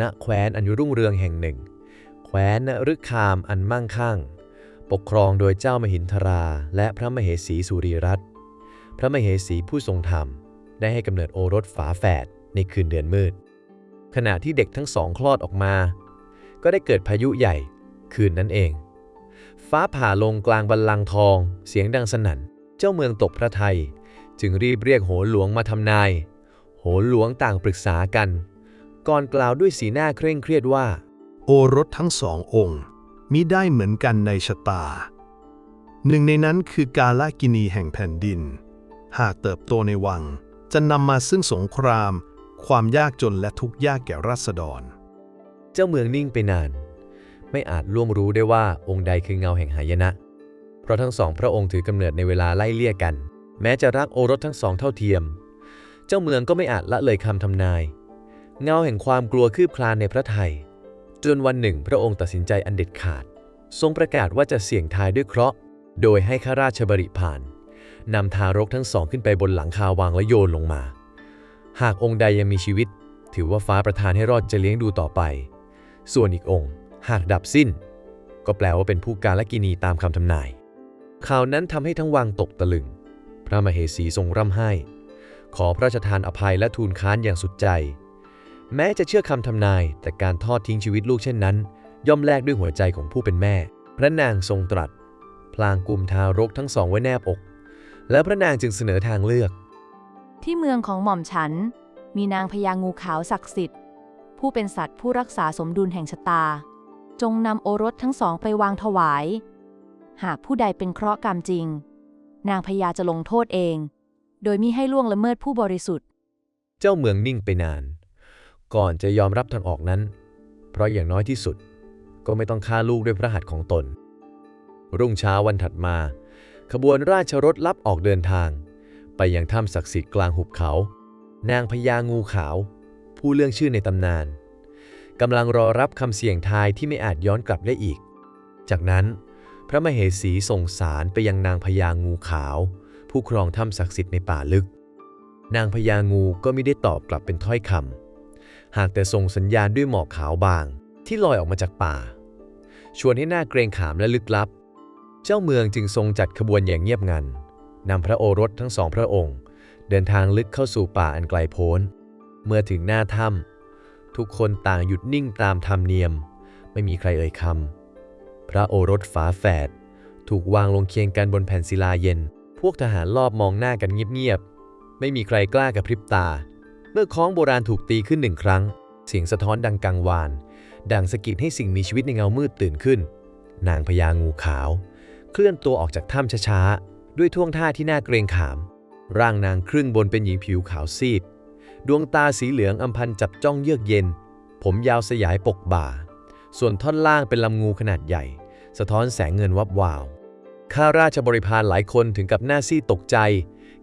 ณแคว้นอันรุ่งเรืองแห่งหนึ่ง แคว้นนฤคามอันมั่งคั่ง ปกครองโดยเจ้ามหินทรา และพระมเหสีสุรีรัตน์พระมเหสีผู้ทรงธรรม ได้ให้กำเนิดโอรสฝาแฝดในคืนเดือนมืด ขณะที่เด็กทั้งสองคลอดออกมา ก็ได้เกิดพายุใหญ่ คืนนั้นเอง ฟ้าผ่าลงกลางบัลลังทอง เสียงดังสนั่น เจ้าเมืองตกพระทัยจึงรีบเรียกโหหลวงมาทำนาย โหหลวงต่างปรึกษากัน ก่อนกล่าวด้วยสีหน้าเคร่งเครียดว่า โอรสทั้งสององค์มิได้เหมือนกันในชะตา หนึ่งในนั้นคือกาลกินีแห่งแผ่นดิน หากเติบโตในวัง จะนำมาซึ่งสงคราม ความยากจนและทุกข์ยากแก่ราษฎร เจ้าเมืองนิ่งไปนาน ไม่อาจล่วงรู้ได้ว่าองค์ใดคือเงาแห่งหายนะ เพราะทั้งสองพระองค์ถือกำเนิดในเวลาไล่เลี่ยกัน แม้จะรักโอรสทั้งสองเท่าเทียม เจ้าเมืองก็ไม่อาจละเลยคำทำนาย เงาแห่งความกลัวคืบคลานในพระไทย จนวันหนึ่งพระองค์ตัดสินใจอันเด็ดขาด ทรงประกาศว่าจะเสี่ยงทายด้วยเคราะห์ โดยให้ข้าราชบริพารนำทารกทั้งสองขึ้นไปบนหลังคาวางและโยนลงมา หากองค์ใดยังมีชีวิต ถือว่าฟ้าประทานให้รอดจะเลี้ยงดูต่อไป ส่วนอีกองค์ หากดับสิ้น ก็แปลว่าเป็นผู้การและกินีตามคำทำนาย ข่าวนั้นทำให้ทั้งวังตกตะลึง พระมเหสีทรงร่ำไห้ ขอพระราชทานอภัยและทูลค้านอย่างสุดใจ แม้จะเชื่อคำทำนาย แต่การทอดทิ้งชีวิตลูกเช่นนั้น ย่อมแลกด้วยหัวใจของผู้เป็นแม่ พระนางทรงตรัส พลางกุมทารกทั้งสองไว้แนบอก และพระนางจึงเสนอทางเลือก ที่เมืองของหม่อมฉัน มีนางพญางูขาวศักดิ์สิทธิ์ ผู้เป็นสัตว์ผู้รักษาสมดุลแห่งชะตา จงนำโอรสทั้งสองไปวางถวาย หากผู้ใดเป็นเคราะห์กรรมจริง นางพญาจะลงโทษเอง โดยมิให้ล่วงละเมิดผู้บริสุทธิ์ เจ้าเมืองนิ่งไปนาน ก่อนจะยอมรับทางออกนั้น เพราะอย่างน้อยที่สุด ก็ไม่ต้องฆ่าลูกด้วยพระหัตถ์ของตน รุ่งเช้าวันถัดมา ขบวนราชรถลับออกเดินทาง ไปยังถ้ำศักดิ์สิทธิ์กลางหุบเขา นางพญางูขาว ผู้เรื่องชื่อในตำนานกำลังรอรับคำเสี่ยงทายที่ไม่อาจย้อนกลับได้อีก จากนั้น พระมเหสีส่งสารไปยังนางพญางูขาว ผู้ครองถ้ำศักดิ์สิทธิ์ในป่าลึก นางพญางูก็ไม่ได้ตอบกลับเป็นถ้อยคำ หากแต่ส่งสัญญาณด้วยหมอกขาวบาง ที่ลอยออกมาจากป่า ชวนให้หน้าเกรงขามและลึกลับ เจ้าเมืองจึงทรงจัดขบวนอย่างเงียบงันนำพระโอรสทั้งสองพระองค์ เดินทางลึกเข้าสู่ป่าอันไกลโพ้น เมื่อถึงหน้าถ้ำทุกคนต่างหยุดนิ่งตามธรรมเนียม ไม่มีใครเอ่ยคำพระโอรสฝาแฝดถูกวางลงเคียงกันบนแผ่นศิลาเย็น พวกทหารรอบมองหน้ากันเงียบๆ ไม่มีใครกล้ากระพริบตา มื่อค้องโบราณถูกตีขึ้นหนึ่งครั้ง เสียงสะท้อนดังกังวาน ดังสะกิดให้สิ่งมีชีวิตในเงามืดตื่นขึ้น นางพญางูขาว เคลื่อนตัวออกจากถ้ำช้าๆ ด้วยท่วงท่าที่น่าเกรงขาม ร่างนางครึ่งบนเป็นหญิงผิวขาวซีด ดวงตาสีเหลืองอำพันจับจ้องเยือกเย็น ผมยาวสยายปกบ่า ส่วนท่อนล่างเป็นลำงูขนาดใหญ่ สะท้อนแสงเงินวับวาว ข้าราชบริพารหลายคนถึงกับหน้าซีดตกใจ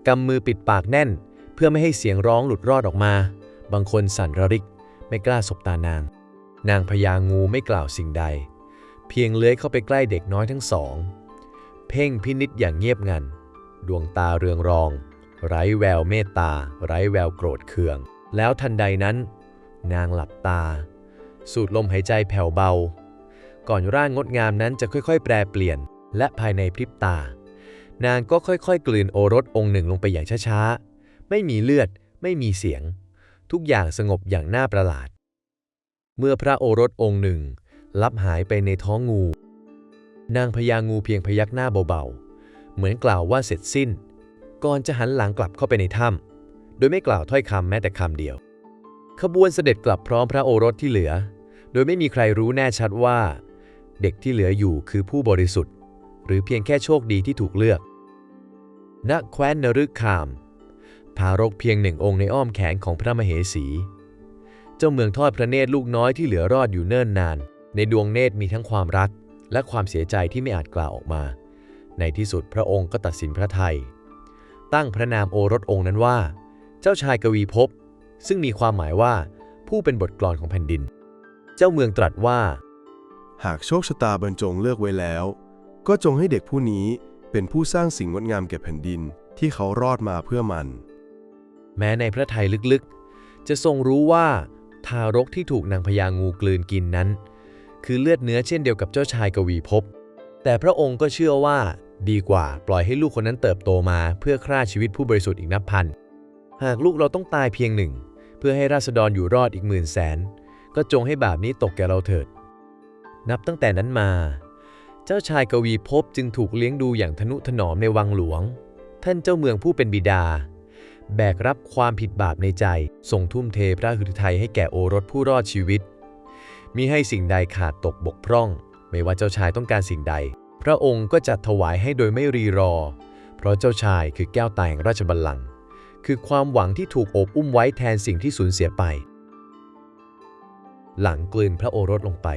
กำมือปิดปากแน่น เพื่อไม่ให้เสียงร้องหลุดรอดออกมา บางคนสั่นระริก ไม่กล้าสบตานาง นางพญางูไม่กล่าวสิ่งใด เพียงเลื้อยเข้าไปใกล้เด็กน้อยทั้งสอง เพ่งพินิษอย่างเงียบงัน ดวงตาเรืองรอง ไร้แววเมตตา ไร้แววโกรธเคือง แล้วทันใดนั้น นางหลับตา สูดลมหายใจแผ่วเบา ก่อนร่างงดงามนั้นจะค่อยๆ แปรเปลี่ยน และภายในพริบตา นางก็ค่อยๆ กลืนโอรสองค์หนึ่งลงไปอย่างช้าๆ ไม่มีเลือด ไม่มีเสียง ทุกอย่างสงบอย่างน่าประหลาด เมื่อพระโอรสองค์หนึ่ง ลับหายไปในท้องงู นางพญางูเพียงพยักหน้าเบาๆ เหมือนกล่าวว่าเสร็จสิ้น ก่อนจะหันหลังกลับเข้าไปในถ้ำโดยไม่กล่าวถ้อยคำแม้แต่คำเดียว ขบวนเสด็จกลับพร้อมพระโอรสที่เหลือ โดยไม่มีใครรู้แน่ชัดว่า เด็กที่เหลืออยู่คือผู้บริสุทธิ์ หรือเพียงแค่โชคดีที่ถูกเลือกณแคว้นนฤคาม ทารกเพียงหนึ่งองค์ในอ้อมแขนของพระมเหสี เจ้าเมืองทอดพระเนตรลูกน้อยที่เหลือรอดอยู่เนิ่นนาน ในดวงเนตรมีทั้งความรัก และความเสียใจที่ไม่อาจกล่าวออกมา ในที่สุดพระองค์ก็ตัดสินพระไทย ตั้งพระนามโอรสองค์นั้นว่า เจ้าชายกวีภพซึ่งมีความหมายว่า ผู้เป็นบทกลอนของแผ่นดิน เจ้าเมืองตรัสว่า หากโชคชะตาบรรจงเลือกไว้แล้ว ก็จงให้เด็กผู้นี้เป็นผู้สร้างสิ่งงดงามแก่แผ่นดินที่เขารอดมาเพื่อมัน แม้ในพระไทยลึกๆ จะทรงรู้ว่าทารกที่ถูกนางพญางูกลืนกินนั้น คือเลือดเนื้อเช่นเดียวกับเจ้าชายกวีภพแต่พระองค์ก็เชื่อว่าดีกว่าปล่อยให้ลูกคนนั้นเติบโตมาเพื่อฆ่าชีวิตผู้บริสุทธิ์อีกนับพัน หากลูกเราต้องตายเพียงหนึ่ง เพื่อให้ราษฎรอยู่รอดอีกหมื่นแสน ก็จงให้บาปนี้ตกแก่เราเถิด นับตั้งแต่นั้นมา เจ้าชายกวีภพจึงถูกเลี้ยงดูอย่างทนุถนอมในวังหลวง ท่านเจ้าเมืองผู้เป็นบิดา แบกรับความผิดบาปในใจทรงทุ่มเทพระหฤทัยให้แก่โอรสผู้รอดชีวิตมิให้สิ่งใดขาดตกบกพร่อง ไม่ว่าเจ้าชายต้องการสิ่งใด พระองค์ก็จัดถวายให้โดยไม่รีรอ เพราะเจ้าชายคือแก้วตาแห่งราชบัลลังก์คือความหวังที่ถูกโอบอุ้มไว้แทนสิ่งที่สูญเสียไป หลังกลืนพระโอรสลงไป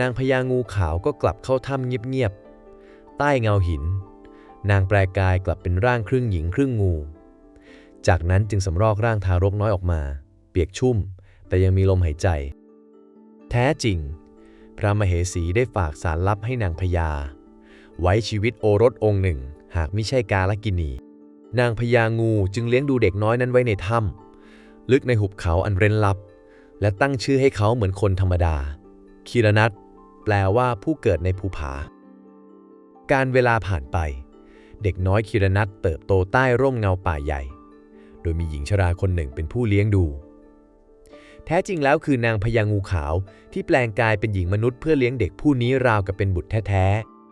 นางพญางูขาวก็กลับเข้าถ้ำเงียบๆใต้เงาหิน นางแปลกายกลับเป็นร่างครึ่งหญิงครึ่งงู จากนั้นจึงสำรอกร่างทารกน้อยออกมา เปียกชุ่ม แต่ยังมีลมหายใจ แท้จริง พระมเหสีได้ฝากสารลับให้นางพญา ไว้ชีวิตโอรสองค์หนึ่ง หากไม่ใช่กาลกินี นางพญางูจึงเลี้ยงดูเด็กน้อยนั้นไว้ในถ้ำลึกในหุบเขาอันเร้นลับ และตั้งชื่อให้เขาเหมือนคนธรรมดา คีรนัทแปลว่าผู้เกิดในภูผา การเวลาผ่านไป เด็กน้อยคีรนัทเติบโตใต้ร่มเงาป่าใหญ่ ยมีหญิงชราคนหนึ่งเป็นผู้เลี้ยงดู แท้จริงแล้วคือนางพญางูขาวที่แปลงกายเป็นหญิงมนุษย์เพื่อเลี้ยงเด็กผู้นี้ราวกับเป็นบุตรแท้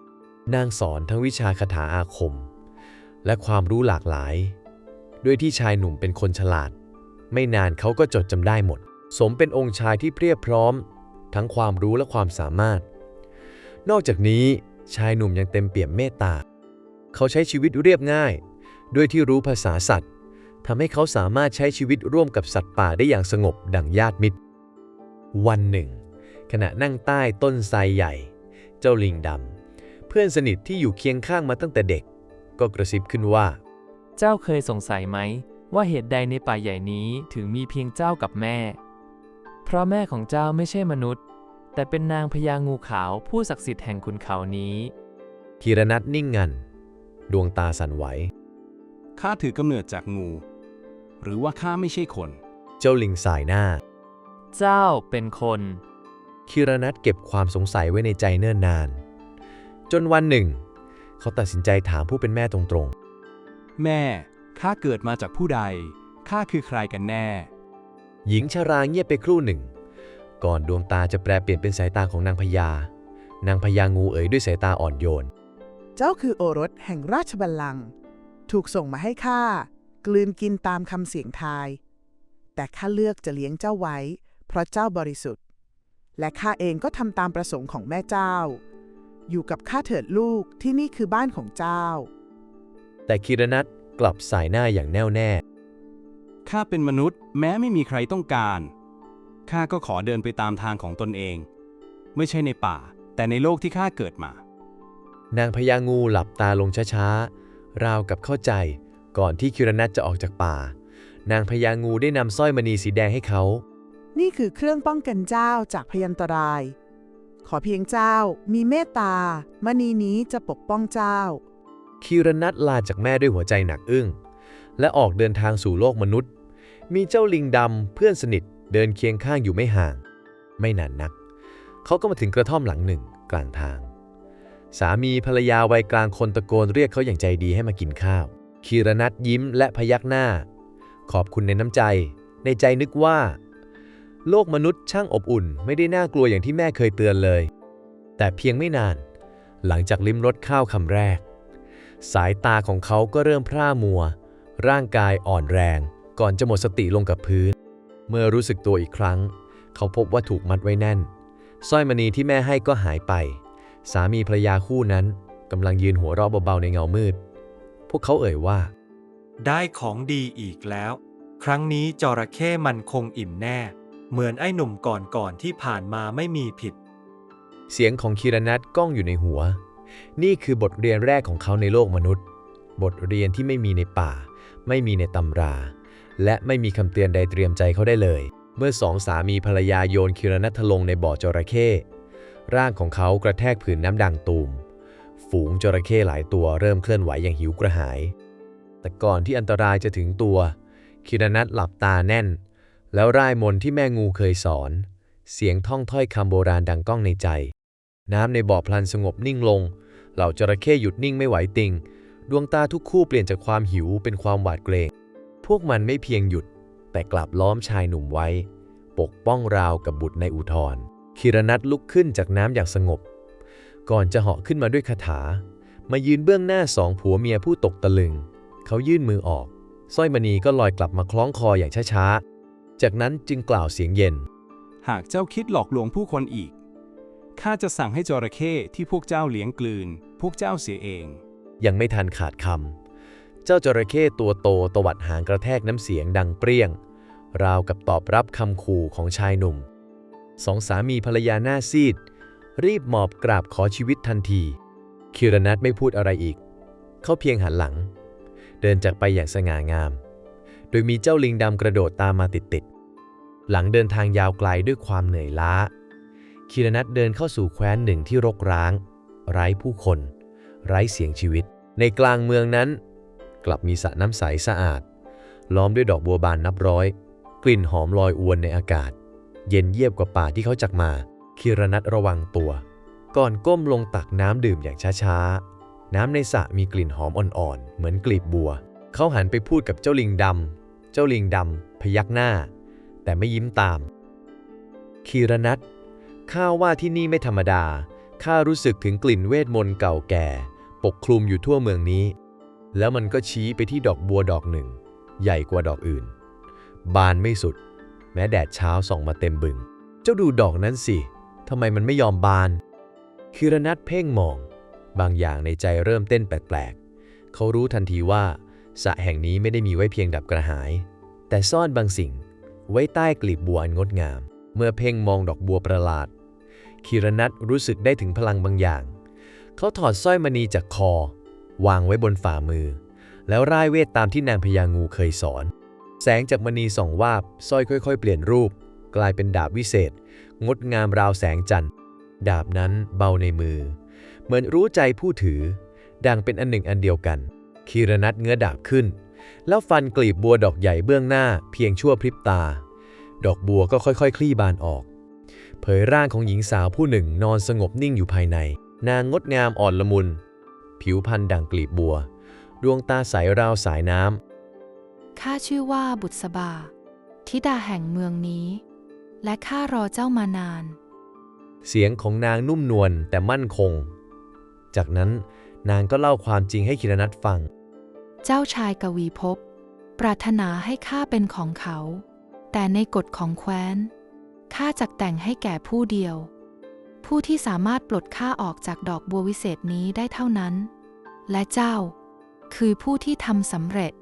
ๆ นางสอนทั้งวิชาคาถาอาคม และความรู้หลากหลาย ด้วยที่ชายหนุ่มเป็นคนฉลาด ไม่นานเขาก็จดจำได้หมด สมเป็นองค์ชายที่เพียบพร้อม ทั้งความรู้และความสามารถ นอกจากนี้ชายหนุ่มยังเต็มเปี่ยมเมตตา เขาใช้ชีวิตเรียบง่าย ด้วยที่รู้ภาษาสัตว์ ทำให้เขาสามารถใช้ชีวิตร่วมกับสัตว์ป่าได้อย่างสงบดังญาติมิตร วันหนึ่ง ขณะนั่งใต้ต้นไทรใหญ่ เจ้าลิงดำเพื่อนสนิทที่อยู่เคียงข้างมาตั้งแต่เด็ก ก็กระซิบขึ้นว่า เจ้าเคยสงสัยไหม ว่าเหตุใดในป่าใหญ่นี้ถึงมีเพียงเจ้ากับแม่ เพราะแม่ของเจ้าไม่ใช่มนุษย์ แต่เป็นนางพญางูขาวผู้ศักดิ์สิทธิ์แห่งขุนเขานี้คีรนัทนิ่งงัน ดวงตาสั่นไหวข้าถือกำเนิดจากงู หรือว่าข้าไม่ใช่คน เจ้าลิงสายหน้า เจ้าเป็นคนคีรนัทเก็บความสงสัยไว้ในใจเนิ่นนาน จนวันหนึ่ง เขาตัดสินใจถามผู้เป็นแม่ตรงแม่ ข้าเกิดมาจากผู้ใด ข้าคือใครกันแน่ๆหญิงชราเงียบไปครู่หนึ่ง ก่อนดวงตาจะแปลเปลี่ยนเป็นสายตาของนางพญา นางพญางูเอ๋ยด้วยสายตาอ่อนโยน เจ้าคือโอรสแห่งราชบัลลังก์ถูกส่งมาให้ข้า กลืนกินตามคำเสียงทาย แต่ข้าเลือกจะเลี้ยงเจ้าไว้ เพราะเจ้าบริสุทธิ์ และข้าเองก็ทำตามประสงค์ของแม่เจ้า อยู่กับข้าเถิดลูกที่นี่คือบ้านของเจ้า แต่คีรนัทกลับสายหน้าอย่างแน่วแน่ ข้าเป็นมนุษย์แม้ไม่มีใครต้องการ ข้าก็ขอเดินไปตามทางของตนเอง ไม่ใช่ในป่า แต่ในโลกที่ข้าเกิดมา นางพญางูหลับตาลงช้าๆ ราวกับเข้าใจ ก่อนที่คิรนัทจะออกจากป่า นางพญางูได้นำสร้อยมณีสีแดงให้เขา นี่คือเครื่องป้องกันเจ้าจากพยันตราย ขอเพียงเจ้ามีเมตตา มณีนี้จะปกป้องเจ้า คิรนัทลาจากแม่ด้วยหัวใจหนักอึ้ง และออกเดินทางสู่โลกมนุษย์ มีเจ้าลิงดำเพื่อนสนิทเดินเคียงข้างอยู่ไม่ห่าง ไม่นานนัก เขาก็มาถึงกระท่อมหลังหนึ่งกลางทาง สามีภรรยาวัยกลางคนตะโกนเรียกเขาอย่างใจดีให้มากินข้าว คีรนัทยิ้มและพยักหน้า ขอบคุณในน้ำใจ ในใจนึกว่า โลกมนุษย์ช่างอบอุ่น ไม่ได้น่ากลัวอย่างที่แม่เคยเตือนเลย แต่เพียงไม่นาน หลังจากลิ้มรสข้าวคำแรก สายตาของเขาก็เริ่มพร่ามัว ร่างกายอ่อนแรง ก่อนจะหมดสติลงกับพื้น เมื่อรู้สึกตัวอีกครั้ง เขาพบว่าถูกมัดไว้แน่นสร้อยมณีที่แม่ให้ก็หายไป สามีภรรยาคู่นั้นกำลังยืนหัวเราะเบาๆในเงามืด วกเขาเอ่ยว่า ได้ของดีอีกแล้ว ครั้งนี้จระเข้มันคงอิ่มแน่ เหมือนไอ้หนุ่มก่อนๆที่ผ่านมาไม่มีผิด เสียงของคีรนัทก้องอยู่ในหัว นี่คือบทเรียนแรกของเขาในโลกมนุษย์ บทเรียนที่ไม่มีในป่า ไม่มีในตำรา และไม่มีคำเตือนใดเตรียมใจเขาได้เลย เมื่อสองสามีภรรยาโยนคีรนัทลงในบ่อจระเข้ร่างของเขากระแทกผืนน้ำดังตูม ฝูงจระเข้หลายตัวเริ่มเคลื่อนไหวอย่างหิวกระหาย แต่ก่อนที่อันตรายจะถึงตัวคีรนัทหลับตาแน่น แล้วร่ายมนที่แม่งูเคยสอน เสียงท่องถ้อยคำโบราณดังก้องในใจ น้ำในบ่อพลันสงบนิ่งลง เหล่าจระเข้หยุดนิ่งไม่ไหวติง ดวงตาทุกคู่เปลี่ยนจากความหิวเป็นความหวาดเกรง พวกมันไม่เพียงหยุด แต่กลับล้อมชายหนุ่มไว้ ปกป้องราวกับบุตรในอุทธรคิรนัทลุกขึ้นจากน้ำอย่างสงบ ก่อนจะเหาะขึ้นมาด้วยคาถา มายืนเบื้องหน้าสองผัวเมียผู้ตกตะลึง เขายื่นมือออกสร้อยมณีก็ลอยกลับมาคล้องคออย่างช้าๆ จากนั้นจึงกล่าวเสียงเย็น หากเจ้าคิดหลอกลวงผู้คนอีก ข้าจะสั่งให้จระเข้ที่พวกเจ้าเลี้ยงกลืน พวกเจ้าเสียเอง ยังไม่ทันขาดคำ เจ้าจระเข้ตัวโตตวัดหางกระแทกน้ำเสียงดังเปรี้ยง ราวกับตอบรับคำขู่ของชายหนุ่ม สองสามีภรรยาหน้าซีด รีบหมอบกราบขอชีวิตทันที คิรนัทไม่พูดอะไรอีก เขาเพียงหันหลัง เดินจากไปอย่างสง่างาม โดยมีเจ้าลิงดำกระโดดตามมาติดๆ หลังเดินทางยาวไกลด้วยความเหนื่อยล้า คิรนัทเดินเข้าสู่แคว้นหนึ่งที่รกร้าง ไร้ผู้คน ไร้เสียงชีวิต ในกลางเมืองนั้น กลับมีสระน้ำใสสะอาด ล้อมด้วยดอกบัวบานนับร้อย กลิ่นหอมลอยอวนในอากาศ เย็นเยียบกว่าป่าที่เขาจักมา คิรนัทระวังตัว ก่อนก้มลงตักน้ำดื่มอย่างช้าๆ น้ำในสระมีกลิ่นหอมอ่อนๆ เหมือนกลีบบัว เขาหันไปพูดกับเจ้าลิงดำ เจ้าลิงดำพยักหน้า แต่ไม่ยิ้มตาม คีรนัทข้าว่าที่นี่ไม่ธรรมดา ข้ารู้สึกถึงกลิ่นเวทมนต์เก่าแก่ ปกคลุมอยู่ทั่วเมืองนี้ แล้วมันก็ชี้ไปที่ดอกบัวดอกหนึ่ง ใหญ่กว่าดอกอื่น บานไม่สุด แม้แดดเช้าส่องมาเต็มบึง เจ้าดูดอกนั้นสิ ทำไมมันไม่ยอมบาน คิรนัทเพ่งมอง บางอย่างในใจเริ่มเต้นแปลกๆ เขารู้ทันทีว่าสระแห่งนี้ไม่ได้มีไว้เพียงดับกระหาย แต่ซ่อนบางสิ่ง ไว้ใต้กลีบบัวอันงดงาม เมื่อเพ่งมองดอกบัวประหลาด คิรนัทรู้สึกได้ถึงพลังบางอย่าง เขาถอดสร้อยมณีจากคอ วางไว้บนฝ่ามือ แล้วร่ายเวทตามที่นางพญางูเคยสอน แสงจากมณีส่องวาบสร้อยค่อย ๆ เปลี่ยนรูป กลายเป็นดาบวิเศษ งดงามราวแสงจันทร์ ดาบนั้นเบาในมือ เหมือนรู้ใจผู้ถือ ดังเป็นอันหนึ่งอันเดียวกันคีรนัทเงื้อดาบขึ้น แล้วฟันกลีบบัวดอกใหญ่เบื้องหน้าเพียงชั่วพริบตา ดอกบัวก็ค่อยๆ คลี่บานออก เผยร่างของหญิงสาวผู้หนึ่งนอนสงบนิ่งอยู่ภายใน นางงดงามอ่อนละมุน ผิวพรรณดังกลีบบัว ดวงตาใสราวสายน้ำข้าชื่อว่าบุษบา ธิดาแห่งเมืองนี้ และข้ารอเจ้ามานาน เสียงของนางนุ่มนวลแต่มั่นคง จากนั้นนางก็เล่าความจริงให้คิรนัทฟัง เจ้าชายกวีภพปรารถนาให้ข้าเป็นของเขา แต่ในกฎของแคว้นข้าจักแต่งให้แก่ผู้เดียว ผู้ที่สามารถปลดข้าออกจากดอกบัววิเศษนี้ได้เท่านั้น และเจ้าคือผู้ที่ทำสำเร็จ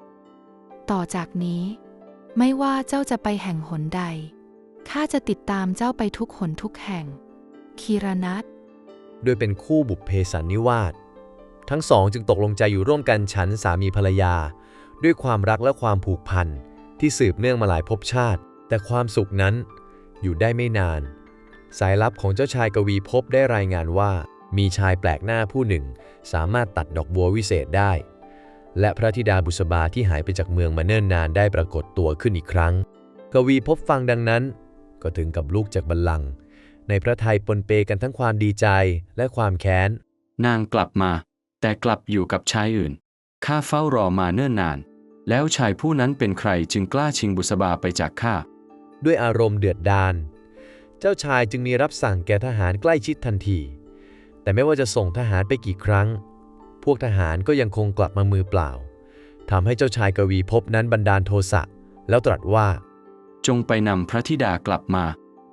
ต่อจากนี้ ไม่ว่าเจ้าจะไปแห่งหนใด ข้าจะติดตามเจ้าไปทุกหนทุกแห่ง คีรนัทโดยเป็นคู่บุพเพสันนิวาสทั้งสองจึงตกลงใจอยู่ร่วมกันฉันสามีภรรยา ด้วยความรักและความผูกพัน ที่สืบเนื่องมาหลายภพชาติ แต่ความสุขนั้นอยู่ได้ไม่นาน สายลับของเจ้าชายกวีภพได้รายงานว่า มีชายแปลกหน้าผู้หนึ่ง สามารถตัดดอกบัววิเศษได้ และพระธิดาบุษบาที่หายไปจากเมืองมาเนิ่นนานได้ปรากฏตัวขึ้นอีกครั้ง กวีภพฟังดังนั้น ก็ถึงกับลูกจากบัลลังก์ในพระทัยปนเปกันทั้งความดีใจและความแค้น นางกลับมา แต่กลับอยู่กับชายอื่น ข้าเฝ้ารอมาเนิ่นนาน แล้วชายผู้นั้นเป็นใครจึงกล้าชิงบุษบาไปจากข้า ด้วยอารมณ์เดือดดาล เจ้าชายจึงมีรับสั่งแก่ทหารใกล้ชิดทันที แต่ไม่ว่าจะส่งทหารไปกี่ครั้ง พวกทหารก็ยังคงกลับมามือเปล่าทำให้เจ้าชายกวีภพนั้นบันดาลโทสะแล้วตรัสว่า จงไปนำพระธิดากลับมา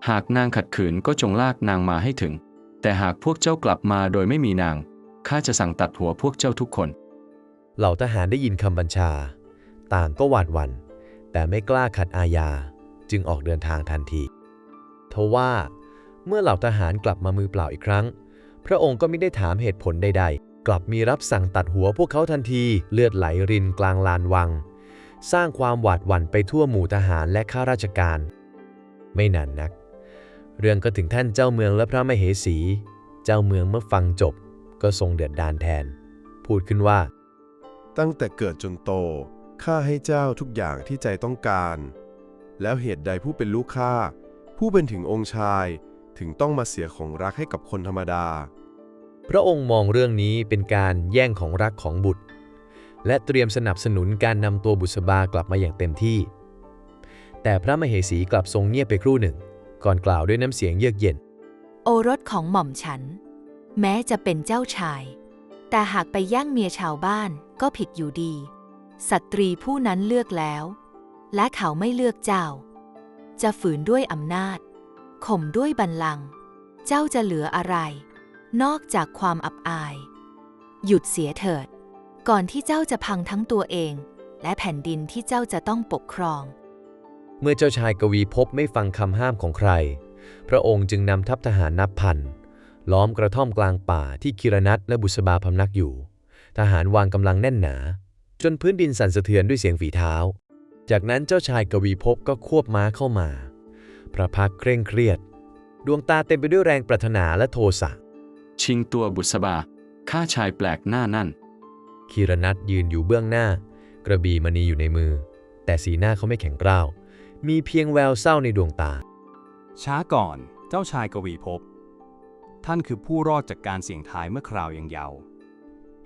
หากนางขัดขืนก็จงลากนางมาให้ถึง แต่หากพวกเจ้ากลับมาโดยไม่มีนาง ข้าจะสั่งตัดหัวพวกเจ้าทุกคน เหล่าทหารได้ยินคำบัญชา ต่างก็หวาดหวัน่น แต่ไม่กล้าขัดอาญา จึงออกเดินทางทันที ทว่า เมื่อเหล่าทหารกลับมามือเปล่าอีกครั้ง พระองค์ก็ไม่ได้ถามเหตุผลใด ๆ กลับมีรับสั่งตัดหัวพวกเขาทันที เลือดไหลรินกลางลานวัง สร้างความหวาดหวั่นไปทั่วหมู่ทหารและข้าราชการ ไม่นานนัก เรื่องก็ถึงท่านเจ้าเมืองและพระมเหสี เจ้าเมืองเมื่อฟังจบ ก็ทรงเดือดดาลแทน พูดขึ้นว่า ตั้งแต่เกิดจนโตข้าให้เจ้าทุกอย่างที่ใจต้องการ แล้วเหตุใดผู้เป็นลูกข้าผู้เป็นถึงองค์ชายถึงต้องมาเสียของรักให้กับคนธรรมดา พระองค์มองเรื่องนี้เป็นการแย่งของรักของบุตร และเตรียมสนับสนุนการนำตัวบุษบากลับมาอย่างเต็มที่ แต่พระมเหสีกลับทรงเงียบไปครู่หนึ่ง ก่อนกล่าวด้วยน้ำเสียงเยือกเย็น โอรสของหม่อมฉัน แม้จะเป็นเจ้าชาย แต่หากไปแย่งเมียชาวบ้านก็ผิดอยู่ดี สตรีผู้นั้นเลือกแล้ว และเขาไม่เลือกเจ้า จะฝืนด้วยอำนาจ ข่มด้วยบัลลังก์เจ้าจะเหลืออะไร นอกจากความอับอาย หยุดเสียเถิด ก่อนที่เจ้าจะพังทั้งตัวเอง และแผ่นดินที่เจ้าจะต้องปกครอง เมื่อเจ้าชายกวีภพไม่ฟังคำห้ามของใคร พระองค์จึงนำทัพทหารนับพัน ล้อมกระท่อมกลางป่าที่คิรนัทและบุษบาพำนักอยู่ ทหารวางกำลังแน่นหนา จนพื้นดินสั่นสะเทือนด้วยเสียงฝีเท้า จากนั้นเจ้าชายกวีภพก็ควบม้าเข้ามา พระพักตร์เคร่งเครียด ดวงตาเต็มไปด้วยแรงปรารถนาและโทสะชิงตัวบุษบาข้าชายแปลกหน้านั่น คีรนัทยืนอยู่เบื้องหน้า กระบี่มณีอยู่ในมือ แต่สีหน้าเขาไม่แข็งกร้าว มีเพียงแววเศร้าในดวงตา ช้าก่อนเจ้าชายกวีภพท่านคือผู้รอดจากการเสี่ยงทายเมื่อคราวยังเยาว์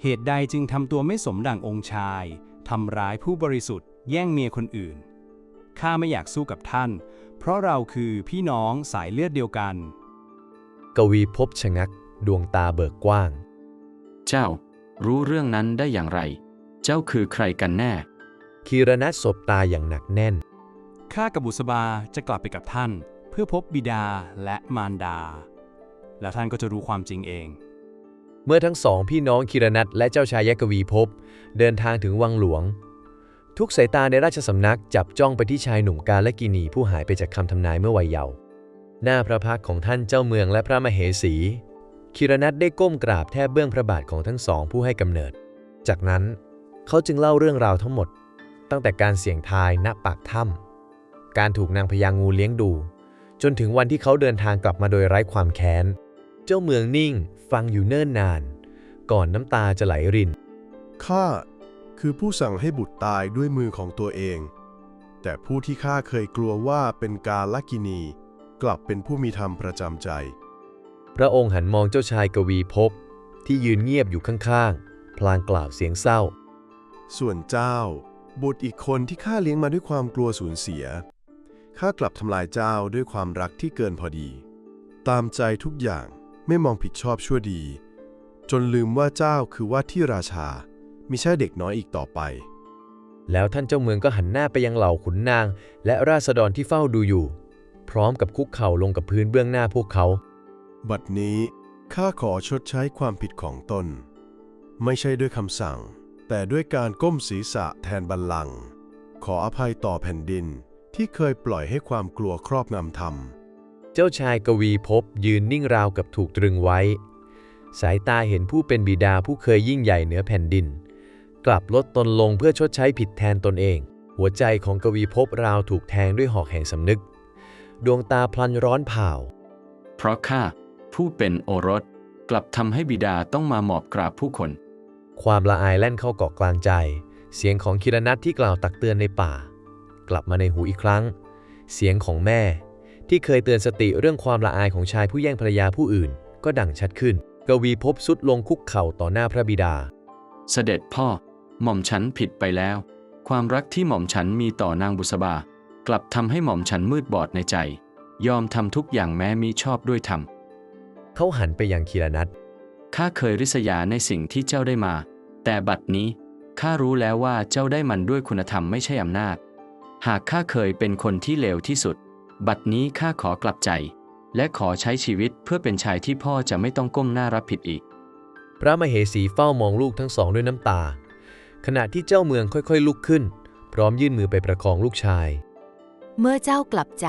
เหตุใดจึงทำตัวไม่สมดังองค์ชายทำร้ายผู้บริสุทธิ์ แย่งเมียคนอื่นข้าไม่อยากสู้กับท่าน เพราะเราคือพี่น้องสายเลือดเดียวกัน กวีภพชะงัก ดวงตาเบิกกว้าง เจ้า รู้เรื่องนั้นได้อย่างไร เจ้าคือใครกันแน่ คีรนัทสบตาอย่างหนักแน่น ข้ากับบุษบาจะกลับไปกับท่าน เพื่อพบบิดาและมารดา แล้วท่านก็จะรู้ความจริงเอง เมื่อทั้งสองพี่น้องคีรนัทและเจ้าชายกวีภพเดินทางถึงวังหลวง ทุกสายตาในราชสำนักจับจ้องไปที่ชายหนุ่มกาลกินีผู้หายไปจากคำทำนายเมื่อวัยเยาว์หน้าพระพักตร์ของท่านเจ้าเมืองและพระมเหสี คีรนัทได้ก้มกราบแทบเบื้องพระบาทของทั้งสองผู้ให้กำเนิด จากนั้นเขาจึงเล่าเรื่องราวทั้งหมด ตั้งแต่การเสี่ยงทายณปากถ้ำการถูกนางพญางูเลี้ยงดู จนถึงวันที่เขาเดินทางกลับมาโดยไร้ความแค้น เจ้าเมืองนิ่งฟังอยู่เนิ่นนาน ก่อนน้ำตาจะไหลริน ข้าคือผู้สั่งให้บุตรตายด้วยมือของตัวเอง แต่ผู้ที่ข้าเคยกลัวว่าเป็นกาลกินี กลับเป็นผู้มีธรรมประจำใจ พระองค์หันมองเจ้าชายกวีภพที่ยืนเงียบอยู่ข้างๆ พลางกล่าวเสียงเศร้า ส่วนเจ้า บุตรอีกคนที่ข้าเลี้ยงมาด้วยความกลัวสูญเสีย ข้ากลับทำลายเจ้าด้วยความรักที่เกินพอดี ตามใจทุกอย่างไม่มองผิดชอบชั่วดี จนลืมว่าเจ้าคือว่าที่ราชามิใช่เด็กน้อยอีกต่อไป แล้วท่านเจ้าเมืองก็หันหน้าไปยังเหล่าขุนนาง และราษฎรที่เฝ้าดูอยู่ พร้อมกับคุกเข่าลงกับพื้นเบื้องหน้าพวกเขา บัดนี้ข้าขอชดใช้ความผิดของตน ไม่ใช่ด้วยคำสั่ง แต่ด้วยการก้มศีรษะแทนบัลลังก์ขออภัยต่อแผ่นดินที่เคยปล่อยให้ความกลัวครอบงำธรรม เจ้าชายกวีภพยืนนิ่งราวกับถูกตรึงไว้ สายตาเห็นผู้เป็นบิดาผู้เคยยิ่งใหญ่เหนือแผ่นดิน กลับลดตนลงเพื่อชดใช้ผิดแทนตนเอง หัวใจของกวีภพราวถูกแทงด้วยหอกแห่งสำนึก ดวงตาพลันร้อนเผาเพราะข้า ผู้เป็นโอรส กลับทำให้บิดาต้องมาหมอบกราบผู้คน ความละอายแล่นเข้าเกาะกลางใจ เสียงของคิรนัทที่กล่าวตักเตือนในป่า กลับมาในหูอีกครั้ง เสียงของแม่ ที่เคยเตือนสติเรื่องความละอายของชายผู้แย่งภรรยาผู้อื่น ก็ดังชัดขึ้น กวีภพสุดลงคุกเข่าต่อหน้าพระบิดา เสด็จพ่อ หม่อมฉันผิดไปแล้ว ความรักที่หม่อมฉันมีต่อนางบุษบา กลับทำให้หม่อมฉันมืดบอดในใจยอมทำทุกอย่างแม้มิชอบด้วยธรรม เขาหันไปยังคีรนัทข้าเคยริษยาในสิ่งที่เจ้าได้มา แต่บัดนี้ข้ารู้แล้วว่าเจ้าได้มันด้วยคุณธรรมไม่ใช่อำนาจ หากข้าเคยเป็นคนที่เลวที่สุด บัดนี้ข้าขอกลับใจ และขอใช้ชีวิตเพื่อเป็นชายที่พ่อจะไม่ต้องก้มหน้ารับผิดอีก พระมเหสีเฝ้ามองลูกทั้งสองด้วยน้ำตา ขณะที่เจ้าเมืองค่อยๆลุกขึ้น พร้อมยื่นมือไปประคองลูกชาย เมื่อเจ้ากลับใจ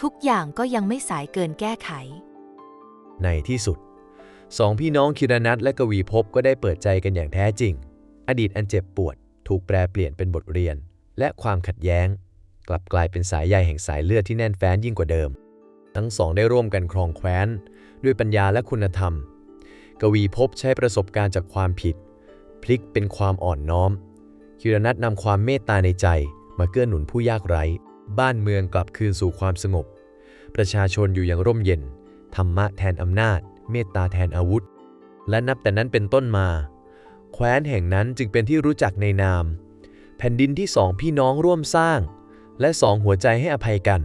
ทุกอย่างก็ยังไม่สายเกินแก้ไข ในที่สุดสองพี่น้องคิรนัทและกวีภพก็ได้เปิดใจกันอย่างแท้จริง อดีตอันเจ็บปวด ถูกแปลเปลี่ยนเป็นบทเรียน และความขัดแย้ง กลับกลายเป็นสายใยแห่งสายเลือดที่แน่นแฟ้นยิ่งกว่าเดิม ทั้งสองได้ร่วมกันครองแคว้น ด้วยปัญญาและคุณธรรม กวีภพใช้ประสบการณ์จากความผิด พลิกเป็นความอ่อนน้อม คิรนัทนำความเมตตาในใจ มาเกื้อหนุนผู้ยากไร้ บ้านเมืองกลับคืนสู่ความสงบ ประชาชนอยู่อย่างร่มเย็น ธรรมะแทนอำนาจ เมตตาแทนอาวุธ และนับแต่นั้นเป็นต้นมา แคว้นแห่งนั้นจึงเป็นที่รู้จักในนาม แผ่นดินที่สองพี่น้องร่วมสร้าง และสองหัวใจให้อภัยกัน